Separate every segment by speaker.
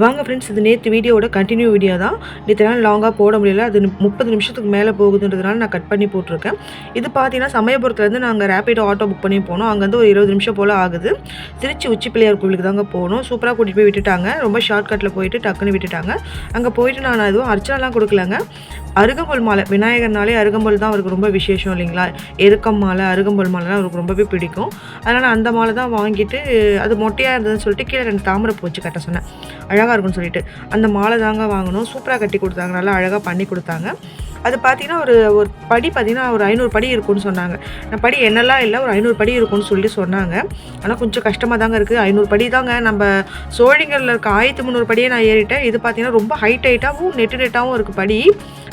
Speaker 1: வாங்க ஃப்ரெண்ட்ஸ் இது நேற்று வீடியோட கண்டினியூ வீடியோ தான். நேற்று நாள் லாங்காக போட முடியல. அது முப்பது நிமிஷத்துக்கு மேலே போகுதுன்றதுனால நான் கட் பண்ணி போட்டிருக்கேன். இது பார்த்தீங்கன்னா சமயபுரத்துலேருந்து நாங்கள் ரேப்பிடோ ஆட்டோ புக் பண்ணி போனோம். அங்கேருந்து ஒரு இருபது நிமிஷம் போல் ஆகுது. திருச்சி உச்சி பிள்ளையார் கோவிலுக்கு தாங்க போகணும் சூப்பராக கூட்டிகிட்டு போய் விட்டுட்டாங்க. ரொம்ப ஷார்ட்கட்டில் போயிட்டு டக்குன்னு விட்டுட்டாங்க. அங்கே போயிட்டு நான் எதுவும் அர்ச்சனைலாம் கொடுக்கலங்க. அருகம்புல் மாலை விநாயகர்னாலே அருகம்புல் தான் அவருக்கு ரொம்ப விசேஷம் இல்லைங்களா? எருக்கம் மாலை அருகம்புல் மாலைலாம் அவருக்கு ரொம்பவே பிடிக்கும். அதனால் அந்த மாலை தான் வாங்கிட்டு அது மொட்டையாக இருந்ததுன்னு சொல்லிட்டு கீழே ரெண்டு தாமரை போச்சு கட்ட சொன்னேன். அழகாக இருக்கும்னு சொல்லிட்டு. அந்த மாலை தாங்க வாங்கினோம் சூப்பராக கட்டி கொடுத்தாங்க. நல்லா அழகாக பண்ணி கொடுத்தாங்க. அது பார்த்தீங்கன்னா ஒரு ஒரு படி பார்த்தீங்கன்னா ஒரு ஐநூறு படி இருக்கும்னு சொன்னாங்க. நான் படி என்னெல்லாம் இல்லை ஒரு ஐநூறு படி இருக்கும்னு சொல்லி சொன்னாங்க. ஆனால் கொஞ்சம் கஷ்டமாக தாங்க இருக்குது ஐநூறு படி தாங்க. நம்ம சோழிங்கரில் இருக்க ஆயிரத்தி முந்நூறு படியே நான் ஏறிட்டேன். இது பார்த்தீங்கன்னா ரொம்ப ஹைட் ஹைட்டாகவும் நெட்டு நெட்டாகவும் இருக்குது படி.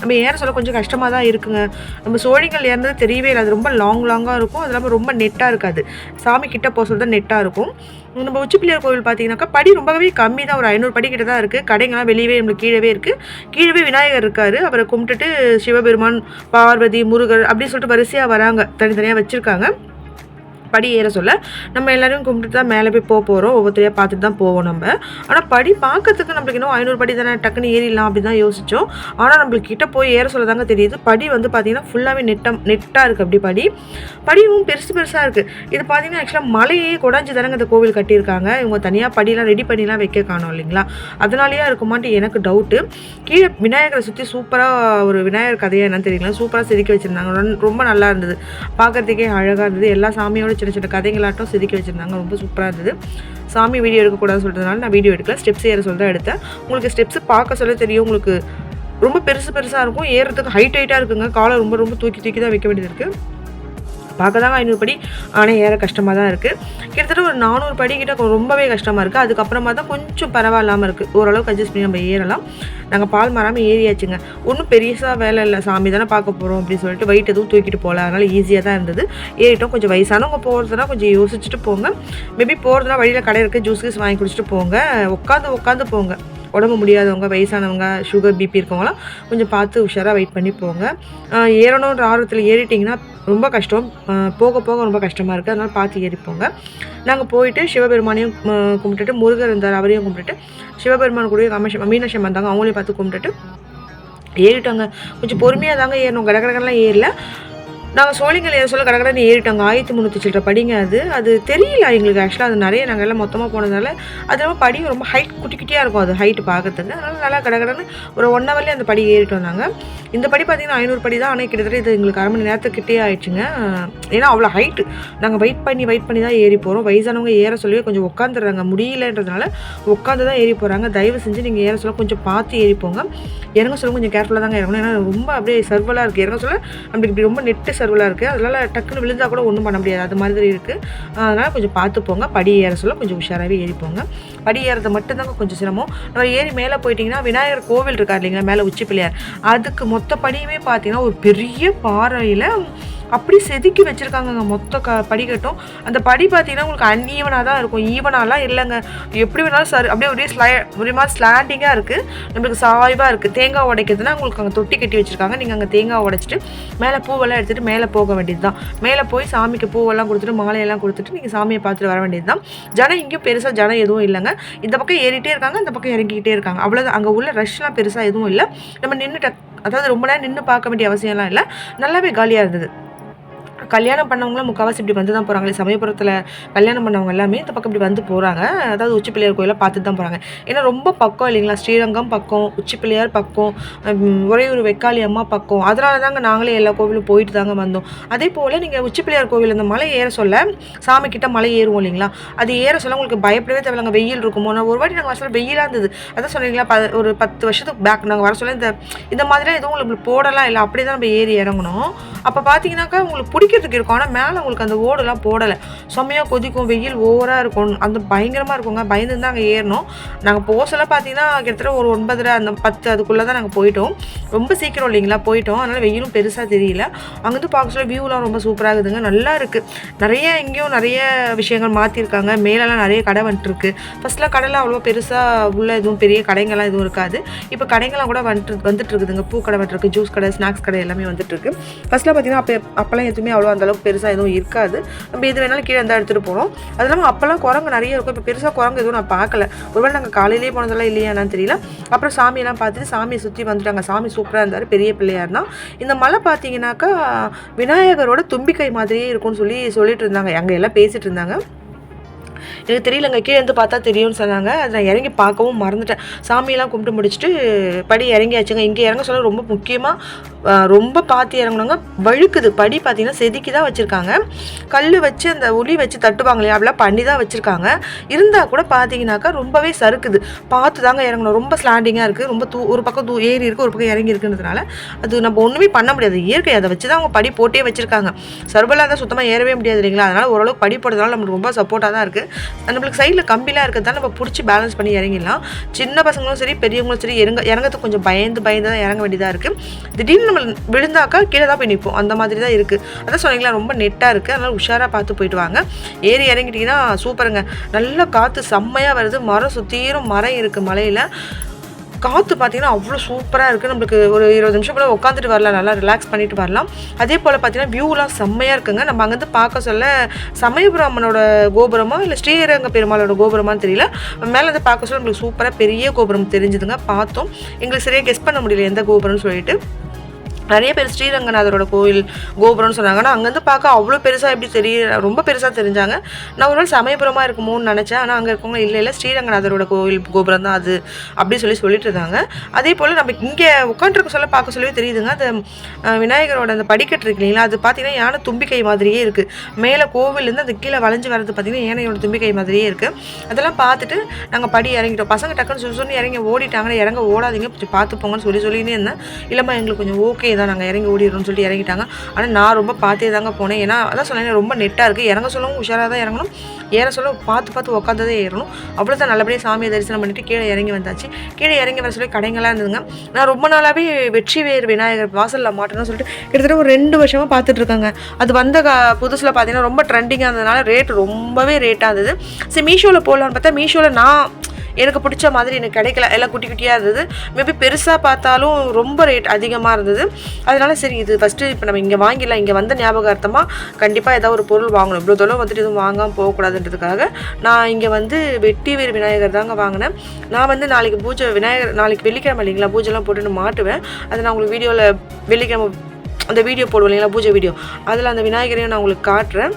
Speaker 1: நம்ம ஏற சொல்ல கொஞ்சம் கஷ்டமாக தான் இருக்குங்க. நம்ம சோழிங்கல் ஏறினது தெரியவே இல்லை. அது ரொம்ப லாங் லாங்காக இருக்கும். அது இல்லாமல் ரொம்ப நெட்டாக இருக்காது. சாமி கிட்ட போக சொல்ல தான் நெட்டாக இருக்கும். நம்ம உச்சிப்பிள்ளையார் கோவில் பார்த்தீங்கன்னாக்கா படி ரொம்பவே கம்மி தான் ஒரு ஐநூறு படி கிட்ட தான் இருக்குது கடைங்கெல்லாம் வெளியவே நம்மளுக்கு கீழவே இருக்குது கீழவே விநாயகர் இருக்கார். அவரை கும்பிட்டுட்டு சிவபெருமான் பார்வதி முருகர் அப்படின்னு சொல்லிட்டு வரிசையாக வராங்க. தனித்தனியாக வச்சுருக்காங்க. படி ஏற சொல்ல நம்ம எல்லாரையும் கும்பிட்டு தான் மேலே போய் போக போகிறோம் ஒவ்வொருத்தரையாக பார்த்துட்டு தான் போவோம் நம்ம. ஆனால் படி பார்க்கறதுக்கு நம்மளுக்கு இன்னும் ஐநூறு படி தானே டக்குன்னு ஏறிடலாம் அப்படி தான் யோசித்தோம் ஆனால் நம்மளுக்கு கிட்டே போய் ஏற சொல்ல தாங்க தெரியுது. படி வந்து பார்த்திங்கன்னா ஃபுல்லாகவே நெட்டம் நெட்டாக இருக்குது அப்படி படி. படியும் பெருசு பெருசாக இருக்குது இது பார்த்தீங்கன்னா ஆக்சுவலாக மலையே குடஞ்சி தானங்க இந்த கோவில் கட்டியிருக்காங்க. இவங்க தனியாக படிலாம் ரெடி பண்ணிலாம் வைக்க காணோம் இல்லைங்களா? அதனாலேயே இருக்குமான்ட்டு எனக்கு டவுட்டு கீழே விநாயகரை சுற்றி சூப்பராக ஒரு விநாயகர் கதையாக என்னன்னு தெரியல. சூப்பராக செதுக்கி வச்சுருந்தாங்க. ரொம்ப நல்லா இருந்தது. பார்க்கறதுக்கே அழகாக இருந்தது. எல்லா சாமியோட சின்ன சின்ன கதைங்களாட்டம் செதுக்கி வச்சுருந்தாங்க. ரொம்ப சூப்பராக இருந்தது. சாமி வீடியோ எடுக்கக்கூடாதுன்னு சொல்கிறதுனால நான் வீடியோ எடுக்கல. ஸ்டெப்ஸ் ஏற சொல்ல தான் எடுத்தேன். உங்களுக்கு ஸ்டெப்ஸ் பார்க்க சொல்ல தெரியும். உங்களுக்கு ரொம்ப பெருசு பெருசாக இருக்கும். ஏறுறதுக்கு ஹைட் ஹைட்டாக இருக்குங்க. காலை ரொம்ப ரொம்ப தூக்கி தூக்கி தான் வைக்க வேண்டியது இருக்குது பார்க்க தாங்க ஐநூறு படி. ஆனால் ஏற கஷ்டமாக தான் இருக்குது கிட்டத்தட்ட ஒரு நானூறு படி கிட்ட ரொம்பவே கஷ்டமாக இருக்குது அதுக்கப்புறமா தான் கொஞ்சம் பரவாயில்லாமல் இருக்குது ஓரளவுக்கு அட்ஜஸ்ட் பண்ணி நம்ம ஏறலாம். நாங்கள் பால் மாறாமல் ஏறியாச்சுங்க. ஒன்றும் பெருசாக வேலை இல்லை. சாமி தானே பார்க்க போகிறோம் அப்படின்னு சொல்லிட்டு வெயிட் எதுவும் தூக்கிட்டு போகல. அதனால் ஈஸியாக தான் இருந்தது. ஏறிட்டோம். கொஞ்சம் வயசானவங்க போகிறதுனா கொஞ்சம் யோசிச்சுட்டு போங்க. மேபி போகிறதுனா வழியில் கடை இருக்குது ஜூஸ் கீஸ் வாங்கி குடிச்சிட்டு போங்க. உட்காந்து உட்காந்து போங்க. உடம்பு முடியாதவங்க வயசானவங்க சுகர் பிபி இருக்கவங்களாம் கொஞ்சம் பார்த்து உஷாராக வெயிட் பண்ணி போங்க. ஏறணுன்ற ஆர்வத்தில் ஏறிட்டிங்கன்னா ரொம்ப கஷ்டம். போக போக ரொம்ப கஷ்டமாக இருக்குது அதனால் பார்த்து ஏறிப்போங்க நாங்கள் போயிட்டு சிவபெருமானையும் கும்பிட்டுட்டு முருகர் இருந்தார் அவரையும் கும்பிட்டுட்டு சிவபெருமான் கூட காமேஷ் மீனாட்சி வந்தாங்க. அவங்களையும் பார்த்து கும்பிட்டுட்டு ஏறிட்டாங்க. கொஞ்சம் பொறுமையாக தாங்க ஏறணும். கடகடகெல்லாம் ஏறல. நாங்கள் சோழிங்கல் ஏற சொல்ல கடற்கடன்னு ஏறிட்டோங்க ஆயிரத்தி முந்நூற்றி சில்லற படிங்க அது. அது தெரியல எங்களுக்கு ஆக்சுவலாக அது நிறைய நாங்கள் எல்லாம் மொத்தமாக போனதால அது இல்லாமல் படி ரொம்ப ஹைட் குட்டி குட்டியாக இருக்கும் அது ஹைட்டு பார்க்கறதுக்கு. அதனால் நல்லா கடற்கடன்னு ஒரு ஒன் ஹவர்லேயே அந்த படி ஏறிட்டு வந்தாங்க இந்த படி பார்த்தீங்கன்னா ஐநூறு படி தான். ஆனால் கிட்டத்தட்ட இது எங்களுக்கு அரை மணி நேரத்துக்கிட்டே ஆயிடுச்சுங்க. ஏன்னா அவ்வளோ ஹைட்டு நாங்கள் வெயிட் பண்ணி வெயிட் பண்ணி தான் ஏறி போகிறோம் வயசானவங்க ஏற சொல்லி கொஞ்சம் உட்காந்துடுறாங்க முடியலன்றதுனால உட்காந்து தான் ஏறி போகிறாங்க தயவு செஞ்சு நீங்கள் ஏற சொல்ல கொஞ்சம் பார்த்து ஏறி போங்க. இறங்க சொல்ல கொஞ்சம் கேர்ஃபுல்லாக தாங்க இறங்கணும். ஏன்னா ரொம்ப அப்படியே சர்வலாக இருக்குது இறங்க சொல்ல நம்மளுக்கு இப்படி ரொம்ப நெட்டு சர்வலாக இருக்குது அதனால் டக்குன்னு விழுந்தால் கூட ஒன்றும் பண்ண முடியாது. அது மாதிரி இருக்குது அதனால் கொஞ்சம் பார்த்து போங்க. படி ஏற சொல்ல கொஞ்சம் உஷாராகவே ஏறிப்போங்க படி ஏறது மட்டும்தாங்க கொஞ்சம் சிரமம். நம்ம ஏறி மேலே போயிட்டிங்கன்னா விநாயகர் கோவில் இருக்கார் இல்லைங்களா மேலே உச்சி பிள்ளையார் அதுக்கு மொத்த படியுமே பார்த்தீங்கன்னா ஒரு பெரிய பாறையில் அப்படி செதுக்கி வச்சுருக்காங்கங்க மொத்த க படிக்கட்டும். அந்த படி பார்த்தீங்கன்னா உங்களுக்கு அன்ஈவனாக தான் இருக்கும். ஈவனாலாம் இல்லைங்க. எப்படி வேணாலும் சரி அப்படியே ஒரே ஸ்லை ஒரே மாதிரி ஸ்லாண்டிங்காக இருக்குது நம்மளுக்கு சாய்வாக இருக்குது தேங்காய் உடைக்கிறதுனா உங்களுக்கு அங்கே தொட்டி கட்டி வச்சுருக்காங்க. நீங்கள் அங்கே தேங்காய் உடைச்சிட்டு மேலே பூவெல்லாம் எடுத்துகிட்டு மேலே போக வேண்டியது தான் மேலே போய் சாமிக்கு பூவெல்லாம் கொடுத்துட்டு மாலையெல்லாம் கொடுத்துட்டு நீங்கள் சாமியை பார்த்துட்டு வர வேண்டியது தான் ஜனம் இங்கேயும் பெருசாக ஜனம் எதுவும் இல்லைங்க. இந்த பக்கம் ஏறிட்டே இருக்காங்க இந்த பக்கம் இறங்கிக்கிட்டே இருக்காங்க. அவ்வளோதான் அங்கே உள்ள ரஷ்லாம் பெருசாக எதுவும் இல்லை. நம்ம நின்று அதாவது ரொம்ப நேரம் நின்று பார்க்க வேண்டிய அவசியம்லாம் இல்லை. நல்லாவே காலியாக இருந்தது. கல்யாணம் பண்ணவங்களாம் முக்கால்வாசி இப்படி வந்து தான் போகிறாங்க சமயபுரத்தில் கல்யாணம் பண்ணவங்க எல்லாமே இந்த பக்கம் இப்படி வந்து போகிறாங்க அதாவது உச்சி பிள்ளையார் கோயிலை பார்த்து தான் போகிறாங்க ஏன்னா ரொம்ப பக்கம் இல்லைங்களா? ஸ்ரீரங்கம் பக்கம் உச்சி பிள்ளையார் பக்கம் ஒரே ஒரு வெக்காளி அம்மா பக்கம். அதனால தாங்க நாங்களே எல்லா கோவிலும் போயிட்டு தாங்க வந்தோம். அதே போல் நீங்கள் உச்சி பிள்ளையார் கோவில் அந்த மலை ஏற சொல்ல சாமி கிட்ட மலை ஏறுவோம் இல்லைங்களா? அது ஏற சொல்ல உங்களுக்கு பயப்படவே தேவையில்லைங்க வெயில் இருக்குமோ? நான் ஒரு வாட்டி நாங்கள் வர சொல்ல வெயிலாக இருந்தது. அதான் சொன்னீங்களா? ப ஒரு பத்து வருஷத்துக்கு பேக் நாங்கள் வர சொல்ல இந்த இந்த மாதிரிலாம் எதுவும் உங்களுக்கு போடலாம் இல்லை அப்படியே தான் நம்ம ஏறி இறங்கணும் அப்போ பார்த்தீங்கன்னாக்கா உங்களுக்கு பிடிக்கிறதுக்கு இருக்கும் ஆனால் மேலே உங்களுக்கு அந்த ஓடுலாம் போடலை. செம்மையாக கொதிக்கும் வெயில் ஓவராக இருக்கும். அந்த பயங்கரமாக இருக்குங்க. பயந்து தான் அங்கே ஏறணும். நாங்கள் போசெல்லாம் சொல்ல பார்த்தீங்கன்னா கிட்டத்தட்ட ஒரு ஒன்பதரை அந்த பத்து அதுக்குள்ளே தான் நாங்கள் போயிட்டோம். ரொம்ப சீக்கிரம் இல்லைங்களா போயிட்டோம். அதனால் வெயிலும் பெருசாக தெரியல. அங்கேருந்து பார்க்க சொல்ல வியூலாம் ரொம்ப சூப்பராக இருக்குதுங்க. நல்லா இருக்குது நிறைய இங்கேயும் நிறைய விஷயங்கள் மாற்றிருக்காங்க மேலெல்லாம் நிறைய கடை வந்துட்டுருக்கு. ஃபஸ்ட்டில் கடைலாம் அவ்வளோ பெருசாக உள்ள எதுவும் பெரிய கடைங்கள்லாம் எதுவும் இருக்காது. இப்போ கடைங்கள்லாம் கூட வந்துட்டு வந்துட்டு இருக்குதுங்க பூ கடை வந்துருக்கு ஜூஸ் கடை ஸ்நாக்ஸ் கடை எல்லாமே வந்துட்டுருக்கு. ஃபஸ்ட்டில் பார்த்தீங்கன்னா அப்போ அப்போல்லாம் எதுவுமே அவ்வளோ எதுவும் அந்தளவுக்கு பெருசாக எதுவும் இருக்காது. நம்ம எது வேணாலும் கீழே இருந்தால் எடுத்துகிட்டு போகிறோம் அது இல்லாமல் அப்போல்லாம் குரங்கு நிறைய இருக்கும். இப்போ பெருசாக குரங்கு எதுவும் நான் பார்க்கல. ஒருவேளை நாங்கள் காலையிலேயே போனதெல்லாம் இல்லையா என்னன்னு தெரியல. அப்புறம் சாமியெல்லாம் பார்த்துட்டு சாமியை சுற்றி வந்துட்டாங்க. சாமி சூப்பராக இருந்தார். பெரிய பிள்ளையார் தான் இந்த மலை பார்த்தீங்கன்னாக்கா விநாயகரோட தும்பிக்கை மாதிரியே இருக்கும்னு சொல்லி சொல்லிட்டு இருந்தாங்க. அங்கே எல்லாம் பேசிகிட்டு இருந்தாங்க. எனக்கு தெரியலங்க கீழே இருந்து பார்த்தா தெரியும்னு சொன்னாங்க. அதை நான் இறங்கி பார்க்கவும் மறந்துட்டேன். சாமியெல்லாம் கும்பிட்டு முடிச்சுட்டு படி இறங்கியாச்சுங்க. இங்கே இறங்க சொல்ல ரொம்ப முக்கியமாக ரொம்ப பார்த்து இறங்கணுங்க வழுக்குது. படி பார்த்தீங்கன்னா செதுக்கி தான் வச்சுருக்காங்க. கல் வச்சு அந்த உளி வச்சு தட்டுவாங்க இல்லையா அப்படிலாம் பண்ணி தான் வச்சுருக்காங்க. இருந்தால் கூட பார்த்தீங்கன்னாக்கா ரொம்பவே சறுக்குது. பார்த்து தாங்க இறங்கணும். ரொம்ப ஸ்லாண்டிங்காக இருக்குது ரொம்ப தூ ஒரு பக்கம் தூ ஏறி இருக்குது ஒரு பக்கம் இறங்கி இருக்குன்றதுனால அது நம்ம ஒன்றுமே பண்ண முடியாது. இயற்கை அதை வச்சு தான் அவங்க படி போட்டே வச்சுருக்காங்க. சர்வலாக தான் சுத்தமாக ஏறவே முடியாது இல்லைங்களா? அதனால் ஓரளவுக்கு படி போடுறதுனால நம்மளுக்கு ரொம்ப சப்போர்ட்டாக தான் இருக்குது நம்மளுக்கு சைடில் கம்பிலாம் இருக்கிறதால நம்ம பிடிச்சி பேலன்ஸ் பண்ணி இறங்கிடலாம். சின்ன பசங்களும் சரி பெரியவங்களும் சரி இறங்க இறங்கிறதுக்கு கொஞ்சம் பயந்து பயந்து தான் இறங்க வேண்டியதாக இருக்குது திடீர்னு நம்ம விழுந்தாக்கா கீழே தான் போய் நிற்போம் அந்த மாதிரி தான் இருக்குது அதான் சொன்னீங்களா ரொம்ப நெட்டாக இருக்குது அதனால் உஷாராக பார்த்து போயிட்டு வாங்க ஏறி இறங்கிட்டிங்கன்னா சூப்பருங்க. நல்ல காற்று செம்மையாக வருது. மரம் சுற்றியும் மரம் இருக்குது மலையில். காற்று பார்த்தீங்கன்னா அவ்வளோ சூப்பராக இருக்குது நம்மளுக்கு ஒரு இருபது நிமிஷம் போல் உட்காந்துட்டு வரலாம். நல்லா ரிலாக்ஸ் பண்ணிட்டு வரலாம். அதே போல் பார்த்தீங்கன்னா வியூலாம் செம்மையாக இருக்குங்க. நம்ம அங்கேருந்து பார்க்க சொல்ல சமயபுரம் அம்மனோட இல்லை ஸ்ரீரங்க பெருமாளோட கோபுரமான்னு தெரியல. மேலே இருந்து பார்க்க சொல்ல நம்மளுக்கு சூப்பராக பெரிய கோபுரம் தெரிஞ்சுதுங்க. பார்த்தோம். எங்களுக்கு சரியாக கெஸ் பண்ண முடியல எந்த கோபுரம்னு சொல்லிட்டு. நிறைய பேர் ஸ்ரீரங்கநாதரோட கோயில் கோபுரம்னு சொன்னாங்க. ஆனால் அங்கேருந்து பார்க்க அவ்வளோ பெருசாக எப்படி தெரிய ரொம்ப பெருசாக தெரிஞ்சாங்க. நான் ஒரு நாள் சமயபுரமாக இருக்குமோன்னு நினச்சேன். ஆனால் அங்கே இருக்கவங்க இல்லை இல்லை ஸ்ரீரங்கநாதரோட கோயில் கோபுரம் தான் அது அப்படி சொல்லி சொல்லிட்டு இருந்தாங்க. அதே போல் நம்ம இங்கே உட்காந்துருக்க சொல்ல பார்க்க சொல்லவே தெரியுதுங்க. அந்த விநாயகரோட அந்த படிக்கட்டு இருக்கு இல்லைங்களா அது பார்த்தீங்கன்னா யானை தும்பிக்கை மாதிரியே இருக்குது மேலே கோவிலேருந்து அந்த கீழே வளைஞ்சு வர்றது பார்த்தீங்கன்னா யானையோட தும்பிக்கை மாதிரியே இருக்குது அதெல்லாம் பார்த்துட்டு நாங்கள் படி இறங்கிட்டோம். பசங்க டக்குன்னு சொல்லி சொல்லி இறங்கி ஓடிட்டாங்கன்னா இறங்க ஓடாதீங்க கொஞ்சம் பார்த்து போங்கன்னு சொல்லி சொல்லினே இருந்தேன். இல்லைம்மா எங்களுக்கு கொஞ்சம் ஓகே தான் நாங்கள் இறங்கி ஓடிடுறோம்னு சொல்லிட்டு இறங்கிட்டாங்க. ஆனால் நான் ரொம்ப பார்த்தே தாங்க போனேன். ஏன்னா அதான் சொன்னேன் ரொம்ப நெட்டாக இருக்குது இறங்க சொல்லவும் உஷாராக தான் இறங்கணும். ஏற சொல்ல பார்த்து பார்த்து உட்காந்ததே ஏறணும். அவ்வளோ தான் நல்லபடியாக சாமியை தரிசனம் பண்ணிட்டு கீழே இறங்கி வந்தாச்சு. கீழே இறங்கி வர சொல்லி கடைங்களாக இருந்ததுங்க. நான் ரொம்ப நாளாகவே வெற்றி வேர் விநாயகர் வாசலில் மாட்டணும்னு சொல்லிட்டு கிட்டத்தட்ட ஒரு ரெண்டு வருஷமாக பார்த்துட்டு இருக்காங்க. அது வந்த கா புதுசில் பார்த்தீங்கன்னா ரொம்ப ட்ரெண்டிங்காக இருந்ததுனால ரேட் ரொம்பவே ரேட்டாக இருந்தது. சரி மீஷோவில் போடலான்னு பார்த்தா மீஷோவில் நான் எனக்கு பிடிச்ச மாதிரி எனக்கு கிடைக்கல. எல்லாம் குட்டி குட்டியாக இருந்தது. மேபி பெருசாக பார்த்தாலும் ரொம்ப ரேட் அதிகமாக இருந்தது. அதனால சரி இது ஃபஸ்ட்டு இப்போ நம்ம இங்கே வாங்கிடலாம். இங்கே வந்த ஞாபகார்த்தமாக கண்டிப்பாக ஏதாவது ஒரு பொருள் வாங்கணும். இவ்வளோ தூரம் வந்துட்டு எதுவும் வாங்காமல் போகக்கூடாதுன்றதுக்காக நான் இங்கே வந்து வெட்டி வேறு விநாயகர் தாங்க வாங்கினேன். நான் வந்து நாளைக்கு பூஜை விநாயகர் நாளைக்கு வெள்ளிக்கிழமை இல்லைங்களா பூஜைலாம் போட்டுன்னு மாட்டுவேன். அதை நான் உங்களுக்கு வீடியோவில் வெள்ளிக்கிழமை அந்த வீடியோ போடுவோம் இல்லைங்களா பூஜை வீடியோ. அதில் அந்த விநாயகரையும் நான் உங்களுக்கு காட்டுறேன்.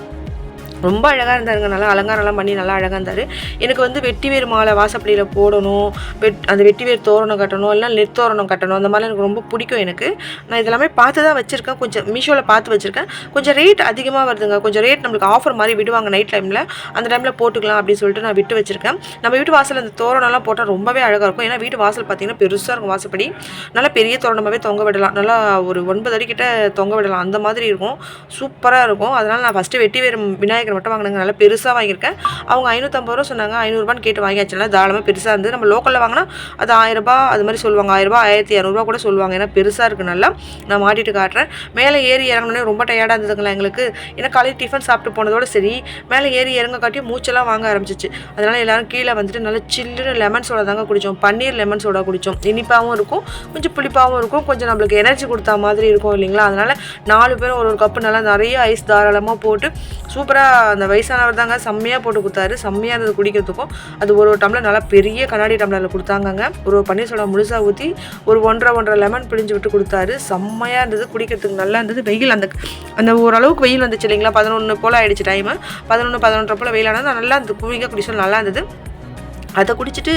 Speaker 1: ரொம்ப அழகாக இருந்தாருங்க. நல்லா அலங்காரம்லாம் பண்ணி நல்லா அழகாக இருந்தார். எனக்கு வந்து வெட்டிவேர் மாலை வாசப்படியில் போடணும் வெட் அந்த வெட்டிவேர் தோரணம் கட்டணும் இல்லை நெட் தோரணம் கட்டணும் அந்த மாதிரிலாம் எனக்கு ரொம்ப பிடிக்கும் எனக்கு. நான் இதெல்லாமே பார்த்து தான் வச்சுருக்கேன். கொஞ்சம் மீஷோவில் பார்த்து வச்சுருக்கேன். கொஞ்சம் ரேட் அதிகமாக வருதுங்க. கொஞ்சம் ரேட் நம்மளுக்கு ஆஃபர் மாதிரி விடுவாங்க நைட் டைமில் அந்த டைமில் போட்டுக்கலாம் அப்படின்னு சொல்லிட்டு நான் விட்டு வச்சுருக்கேன். நம்ம வீட்டு வாசல் அந்த தோரணம்லாம் போட்டால் ரொம்பவே அழகாக இருக்கும். ஏன்னா வீட்டு வாசல் பார்த்திங்கன்னா பெருசாக இருக்கும் வாசப்படி. நல்லா பெரிய தோரணமாகவே தொங்க விடலாம். நல்லா ஒரு ஒன்பது அடிக்கிட்ட தொங்க விடலாம். அந்த மாதிரி இருக்கும். சூப்பராக இருக்கும். அதனால் நான் ஃபஸ்ட்டு வெட்டி விநாயகர் விநாயகர் மட்டும் வாங்கினாங்க. நல்லா பெருசாக வாங்கியிருக்கேன். அவங்க ஐநூற்றம்பது ரூபா சொன்னாங்க. ஐநூறுரூபான்னு கேட்டு வாங்கியாச்சுனால தாராளமாக பெருசாக இருந்து நம்ம லோக்கலில் வாங்கினா அது ஆயிரரூபா அது மாதிரி சொல்லுவாங்க. ஆயிரரூபா ஆயிரத்தி இரநூறுபா கூட சொல்லுவாங்க. ஏன்னா பெருசாக இருக்குது நல்லா. நான் மாட்டிட்டு காட்டுறேன். மேலே ஏறி இறங்கணுன்னே ரொம்ப டயர்டாக இருந்ததுங்களா எங்களுக்கு. ஏன்னா காலையில் டிஃபன் சாப்பிட்டு போனதோட சரி. மேலே ஏறி இறங்க காட்டி மூச்செல்லாம் வாங்க ஆரம்பிச்சிச்சு. அதனால் எல்லோரும் கீழே வந்துட்டு நல்லா சில்லுன்னு லெமன் சோடா தாங்க குடித்தோம் பன்னீர் லெமன் சோடா குடித்தோம் இனிப்பாகவும் இருக்கும். கொஞ்சம் புளிப்பாகவும் இருக்கும். கொஞ்சம் நம்மளுக்கு எனர்ஜி கொடுத்தா மாதிரி இருக்கும் இல்லைங்களா? அதனால் நாலு பேரும் ஒரு ஒரு கப்பு நல்லா நிறைய ஐஸ் தாராளமாக போட்டு சூப்பராக அந்த வயசானவர் தாங்க செம்மையாக போட்டு கொடுத்தாரு. செம்மையாக இருந்தது குடிக்கிறதுக்கும். அது ஒரு ஒரு டம்ளர் நல்லா பெரிய கண்ணாடி டம்ளரில் கொடுத்தாங்கங்க. ஒரு ஒரு பன்னீர் சோடா முழுசாக ஊற்றி ஒரு ஒன்றரை ஒன்றரை லெமன் பிழிஞ்சு விட்டு கொடுத்தாரு. செம்மையாக இருந்தது குடிக்கிறதுக்கு நல்லா இருந்தது. வெயில் அந்த அந்த ஓரளவுக்கு வெயில் வந்துச்சு இல்லைங்களா? பதினொன்று போல் ஆயிடுச்சு டைமு பதினொன்று பதினொன்றரை போல் வெயிலானது நல்லா இருந்தது. குவிங்க குடிச்சோம் நல்லா இருந்தது. அதை குடிச்சிட்டு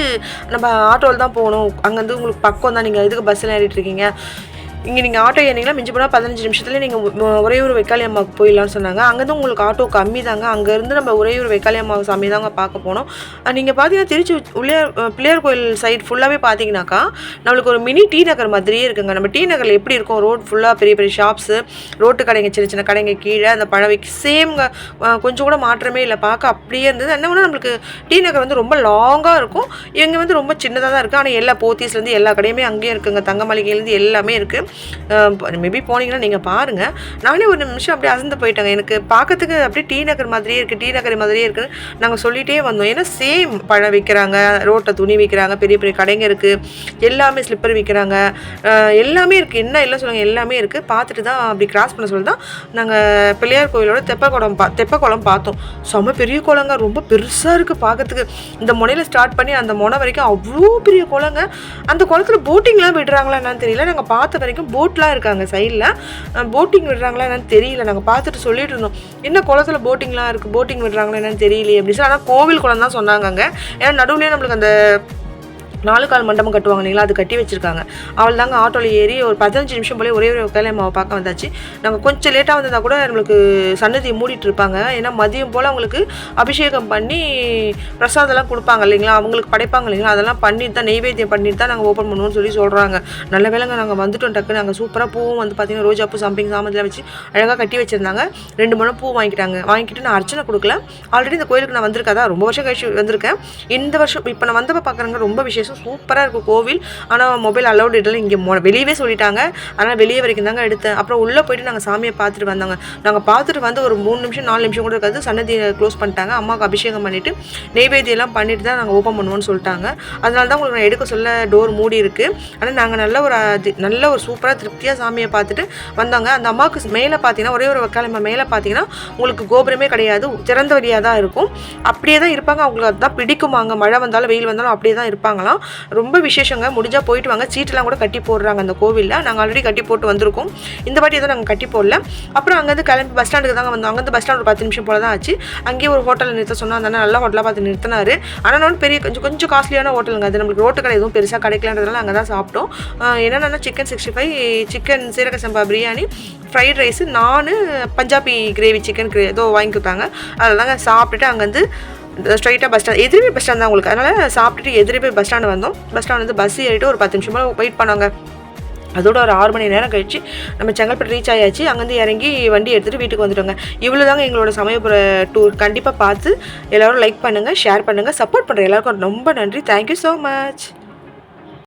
Speaker 1: நம்ம ஆட்டோவில் தான் போகணும். அங்கேருந்து உங்களுக்கு பக்கம் தான். நீங்கள் இதுக்கு பஸ்ஸில் ஏறிட்டு இருக்கீங்க? இங்கே நீங்கள் ஆட்டோ ஏறினீங்களா மிஞ்சி போனால் பதினஞ்சு நிமிஷத்தில் நீங்கள் உறையூர் வெக்காளி அம்மாவுக்கு போயிடலாம்னு சொன்னாங்க. அங்கேருந்து உங்களுக்கு ஆட்டோ கம்மி தாங்க. அங்கேருந்து நம்ம உறையூர் வெக்காளி அம்மா சாமி தாங்க பார்க்க போனோம். நீங்கள் பார்த்தீங்கன்னா திருச்சி பிள்ளையார் பிள்ளையார் கோயில் சைட் ஃபுல்லாகவே பார்த்தீங்கன்னாக்கா நம்மளுக்கு ஒரு மினி டி நகர் மாதிரியே இருக்குங்க. நம்ம டி நகரில் எப்படி இருக்கும்? ரோட் ஃபுல்லாக பெரிய பெரிய ஷாப்ஸு ரோட்டு கடைங்க சின்ன சின்ன கடைங்க கீழே அந்த பழவைக்கு சேம்ங்க கொஞ்சம் கூட மாற்றமே இல்லை. பார்க்க அப்படியே இருந்தது. என்ன ஒன்று நம்மளுக்கு டி நகர் வந்து ரொம்ப லாங்காக இருக்கும். இங்கே வந்து ரொம்ப சின்னதாக தான் இருக்குது ஆனால் எல்லா போத்தீஸ்லேருந்து எல்லா கடையுமே அங்கேயும் இருக்குங்க. தங்க மளிகையிலேருந்து எல்லாமே இருக்குது மேபி போனீங்கன்னா நீங்கள் பாருங்கள் நானே ஒரு நிமிஷம் அப்படியே அசந்து போயிட்டேங்க. எனக்கு பார்க்கறதுக்கு அப்படியே டி நகர் மாதிரியே இருக்குது டி நகர் மாதிரியே இருக்குன்னு நாங்கள் சொல்லிகிட்டே வந்தோம். ஏன்னா சேம் பழம் விற்கிறாங்க ரோட்டில் துணி விற்கிறாங்க பெரிய பெரிய கடைங்க இருக்குது எல்லாமே ஸ்லிப்பர் விற்கிறாங்க எல்லாமே இருக்குது என்ன இல்லை சொல்லுங்கள் எல்லாமே இருக்குது பார்த்துட்டு தான் அப்படி கிராஸ் பண்ண சொல்லி தான் நாங்கள் பிள்ளையார் கோயிலோட தெப்பக்குளம் பா தெப்பக்குளம் பார்த்தோம். செம்ம பெரிய குளங்க. ரொம்ப பெருசாக இருக்குது பார்க்கறதுக்கு இந்த முனையில் ஸ்டார்ட் பண்ணி அந்த முனை வரைக்கும் அவ்வளோ பெரிய குளங்க. அந்த குளத்துல போட்டிங்லாம் விடுறாங்களா என்னன்னு தெரியல. நாங்கள் பார்த்த வரைக்கும் போட்லாம் இருக்காங்க சைடில் போட்டிங் விடுறாங்களா என்னன்னு தெரியல. நாங்கள் பார்த்துட்டு சொல்லிட்டு இருந்தோம். என்ன குளத்துல போட்டிங்லாம் இருக்குது போட்டிங் விடுறாங்களா என்னன்னு தெரியலையே அப்படின்னு சொல்லி. ஆனால் கோவில் குளம் தான் சொன்னாங்க அங்கே ஏன்னா நடுவுலேயே நம்மளுக்கு அந்த நாலு கால் மண்டபம் கட்டுவாங்க இல்லைங்களா? அது கட்டி வச்சிருக்காங்க. அவள் தாங்க ஆட்டோவில் ஏறி ஒரு பதினஞ்சு நிமிஷம் போல ஒரே ஒரு வேலை அம்மாவை பார்க்க வந்தாச்சு. நாங்கள் கொஞ்சம் லேட்டாக வந்ததா கூட நம்மளுக்கு சன்னதியை மூடிட்டு இருப்பாங்க. ஏன்னா மதியம் போல் அவங்களுக்கு அபிஷேகம் பண்ணி பிரசாதம்லாம் கொடுப்பாங்க இல்லைங்களா? அவங்களுக்கு படைப்பாங்க இல்லைங்களா? அதெல்லாம் பண்ணிட்டு தான் நெய்வேத்தியம் பண்ணிட்டு தான் நாங்கள் ஓப்பன் பண்ணுவோம்னு சொல்லி சொல்கிறாங்க நல்ல வேலைங்க நாங்கள் வந்துட்டோம் டக்கு நாங்கள் சூப்பராக பூவும் வந்து பார்த்தீங்கன்னா ரோஜா பூ சம்பிங் சாமந்திலாம் வச்சு அழகாக கட்டி வச்சுருந்தாங்க. ரெண்டு மணம் பூ வாங்கிட்டாங்க. வாங்கிட்டு நான் அர்ச்சனை கொடுக்கல. ஆல்ரெடி இந்த கோயிலுக்கு நான் வந்திருக்காதா? ரொம்ப வருஷம் கழிச்சு வந்திருக்கேன். இந்த வருஷம் இப்போ நான் வந்தப்போ பார்க்குறாங்க ரொம்ப விசேஷம். சூப்பராக இருக்கும் கோவில். ஆனால் மொபைல் அலௌட் இல்லை இங்கே மொ வெளியவே சொல்லிட்டாங்க. அதனால் வெளியே வரைக்கும் தாங்க எடுத்தேன். அப்புறம் உள்ளே போயிட்டு நாங்கள் சாமியை பார்த்துட்டு வந்தாங்க. நாங்கள் பார்த்துட்டு வந்து ஒரு மூணு நிமிஷம் நாலு நிமிஷம் கூட இருக்காது. சன்னதியை க்ளோஸ் பண்ணிட்டாங்க. அம்மாவுக்கு அபிஷேகம் பண்ணிவிட்டு நெய்வேத்தியெல்லாம் பண்ணிட்டு தான் நாங்கள் ஓப்பன் பண்ணுவோம்னு சொல்லிட்டாங்க. அதனால தான் உங்களுக்கு நான் எடுக்க சொல்ல டோர் மூடி இருக்குது ஆனால் நாங்கள் நல்ல ஒரு அது- நல்ல ஒரு சூப்பராக திருப்தியாக சாமியை பார்த்துட்டு வந்தாங்க. அந்த அம்மாவுக்கு மேலே பார்த்தீங்கன்னா ஒரே ஒரு வக்காலம்மா மேலே பார்த்தீங்கன்னா உங்களுக்கு கோபுரமே கிடையாது. திறந்த வழியாக தான் இருக்கும். அப்படியே தான் இருப்பாங்க. அவங்களுக்கு அதுதான் பிடிக்குமாங்க. மழை வந்தாலும் வெயில் வந்தாலும் அப்படியே தான் இருப்பாங்களாம். ரொம்ப விசேஷங்க. முடிஞ்சால் போயிட்டு வாங்க. சீட்டெல்லாம் கூட கட்டி போடுறாங்க அந்த கோவிலில். நாங்கள் ஆல்ரெடி கட்டி போட்டு வந்திருக்கோம். இந்த வாட்டி எதுவும் நாங்கள் கட்டி போடல. அப்புறம் அங்கேருந்து கிளம்பி பஸ் ஸ்டாண்டுக்கு தாங்க வந்தோம். அங்கேருந்து பஸ் ஸ்டாண்ட் ஒரு பத்து நிமிஷம் போல தான் ஆச்சு. அங்கேயே ஒரு ஹோட்டலில் நிறுத்த சொன்னால் அந்த அண்ணா நல்ல ஹோட்டலாக பார்த்து நிறுத்தினாரு. ஆனால் நான் பெரிய கொஞ்சம் கொஞ்சம் காஸ்ட்லியான ஹோட்டலுங்க அது நம்மளுக்கு ரோட்டு கடை எதுவும் பெருசாக கிடைக்கலன்றதுனால அங்கே தான் சாப்பிட்டோம். என்னென்னா சிக்கன் சிக்ஸ்டி ஃபைவ் சிக்கன் சீரக சம்பா பிரியாணி ஃப்ரைட் ரைஸு நான் பஞ்சாபி கிரேவி சிக்கன் கிரே ஏதோ வாங்கி கொடுத்தாங்க. அதெல்லாம் தாங்க சாப்பிட்டுட்டு அங்கேருந்து ஸ்ட்ரைட்டாக பஸ் ஸ்டாண்ட் எதிரே பஸ் ஸ்டாண்ட் தான் உங்களுக்கு. அதனால் சாப்பிட்டுட்டு எதிரே போய் பஸ் ஸ்டாண்டு வந்தோம். பஸ் ஸ்டாண்ட் வந்து பஸ் ஏறிட்டு ஒரு பத்து நிமிஷமாக வெயிட் பண்ணாங்க. அதோட ஒரு ஆறு மணி நேரம் கழிச்சு நம்ம செங்கல்பட்டு ரீச் ஆயாச்சு. அங்கேருந்து இறங்கி வண்டி எடுத்துகிட்டு வீட்டுக்கு வந்துட்டோங்க. இவ்வளோ தாங்க எங்களோட சமயபுர டூர் கண்டிப்பாக பார்த்து எல்லோரும் லைக் பண்ணுங்கள் ஷேர் பண்ணுங்கள் சப்போர்ட் பண்ணுற எல்லாருக்கும் ரொம்ப நன்றி. Thank you so much